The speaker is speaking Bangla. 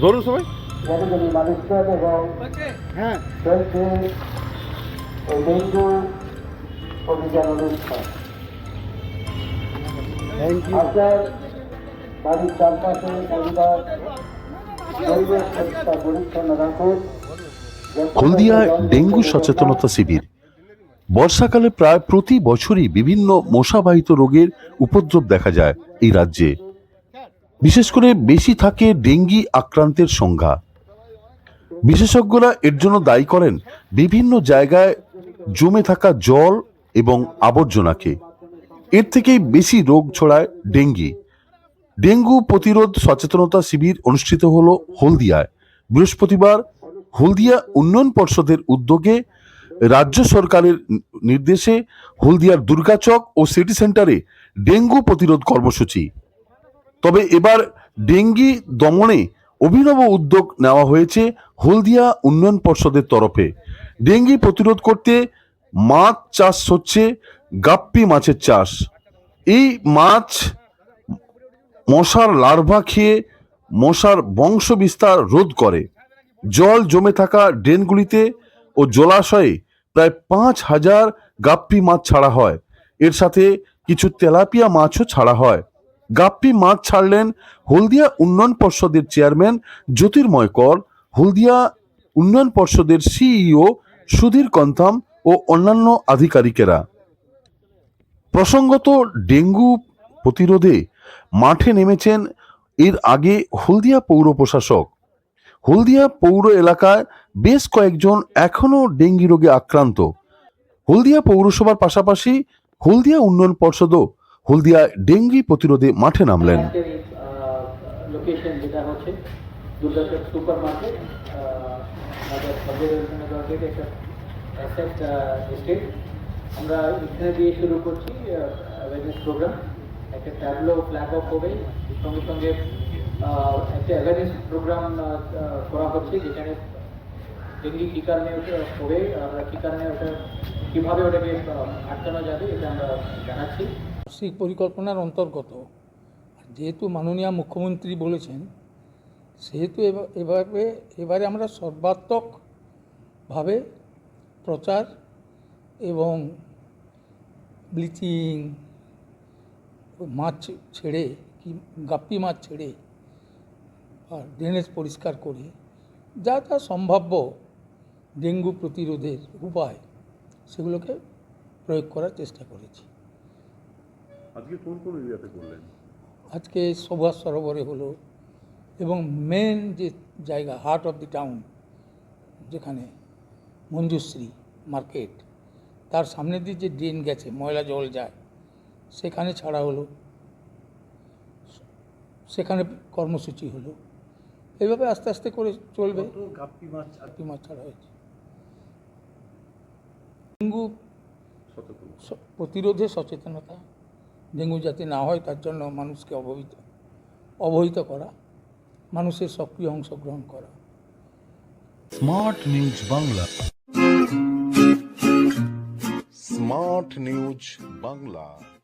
ধরুন সবাই। হ্যাঁ। চলছে এই ডেঙ্গু অভিযান অনুষ্ঠান থ্যাংক ইউ বাড়ির চারপাশে পরিবার পরিবেশ পরিচ্ছন্ন রাখুন হলদিয়ায় ডেঙ্গু সচেতনতা শিবির। বর্ষাকালে প্রায় প্রতি বছরই বিভিন্ন মশাবাহিত রোগের উপদ্রব দেখা যায় এই রাজ্যে। বিশেষ করে বেশি থাকে ডেঙ্গি আক্রান্তের সংখ্যা। বিশেষজ্ঞরা এর জন্য দায়ী করেন বিভিন্ন জায়গায় জমে থাকা জল এবং আবর্জনাকে। এর থেকেই বেশি রোগ ছড়ায় ডেঙ্গি। ডেঙ্গু প্রতিরোধ সচেতনতা শিবির অনুষ্ঠিত হল হলদিয়ায়। বৃহস্পতিবার হলদিয়া উন্নয়ন পর্ষদের উদ্যোগে রাজ্য সরকারের নির্দেশে হলদিয়ার দুর্গাচক ও সিটি সেন্টারে ডেঙ্গু প্রতিরোধ কর্মসূচি। তবে এবার ডেঙ্গি দমনে অভিনব উদ্যোগ নেওয়া হয়েছে হলদিয়া উন্নয়ন পর্ষদের তরফে। ডেঙ্গি প্রতিরোধ করতে মাছ চাষ হচ্ছে, গাপ্পি মাছের চাষ। এই মাছ মশার লার্ভা খেয়ে মশার বংশ বিস্তার রোধ করে। জল জমে থাকা ড্রেনগুলিতে ও জলাশয়ে প্রায় পাঁচ হাজার গাপ্পি মাছ ছাড়া হয়। এর সাথে কিছু তেলাপিয়া মাছও ছাড়া হয়। গাপ্পি মাছ ছাড়লেন হলদিয়া উন্নয়ন পর্ষদের চেয়ারম্যান জ্যোতির্ময় কর, হলদিয়া উন্নয়ন পর্ষদের সিইও সুধীর কন্থাম ও অন্যান্য আধিকারিকেরা। প্রসঙ্গত ডেঙ্গু প্রতিরোধে মাঠে নেমেছেন এর আগে হলদিয়া পৌর প্রশাসক। হলদিয়া পৌর এলাকায় বেশ কয়েকজন এখনও ডেঙ্গি রোগে আক্রান্ত। হলদিয়া পৌরসভার পাশাপাশি হলদিয়া উন্নয়ন পর্ষদও হলদিয়া ডেঙ্গি প্রতিরোধে মাঠে নামলেন। লোকেশন হচ্ছে সুপার মার্কেট আমাদের একটা আমরা এখানে দিয়ে শুরু করছি প্রোগ্রাম একটা ফ্ল্যাগ অফ সঙ্গে সঙ্গে একটা প্রোগ্রাম করা হচ্ছে, যেখানে ডেঙ্গি কী কারণে আমরা কারণে ওটা, কীভাবে ওটাকে আটকানো যাবে, এটা আমরা জানাচ্ছি। বার্ষিক পরিকল্পনার অন্তর্গত। যেহেতু মাননীয় মুখ্যমন্ত্রী বলেছেন, সেহেতু এভাবে এবারে আমরা সর্বাত্মকভাবে প্রচার এবং ব্লিচিং, মাছ ছেড়ে কি, গাপ্পি মাছ ছেড়ে আর ড্রেনেজ পরিষ্কার করে যা যা সম্ভাব্য ডেঙ্গু প্রতিরোধের উপায় সেগুলোকে প্রয়োগ করার চেষ্টা করেছি। আজকে কোন কোন এরিয়াতে করলেন? আজকে সুভাষ সরোবরে হলো এবং মেন যে জায়গা হার্ট অফ দি টাউন যেখানে মঞ্জুশ্রী মার্কেট তার সামনে দিয়ে যে ড্রেন গেছে ময়লা জল যায় সেখানে ছাড়া হলো। সেখানে কর্মসূচি হলো। এইভাবে আস্তে আস্তে করে চলবে। গাপ্পি মাছ গাপ্পি মাছ ছাড়া হয়েছে। ডেঙ্গু প্রতিরোধে সচেতনতা। ডেঙ্গু যাতে না হয় তার জন্য মানুষকে অবহিত অবহিত করা, মানুষের সক্রিয় অংশগ্রহণ করা। Smart news Bangla. Smart news Bangla.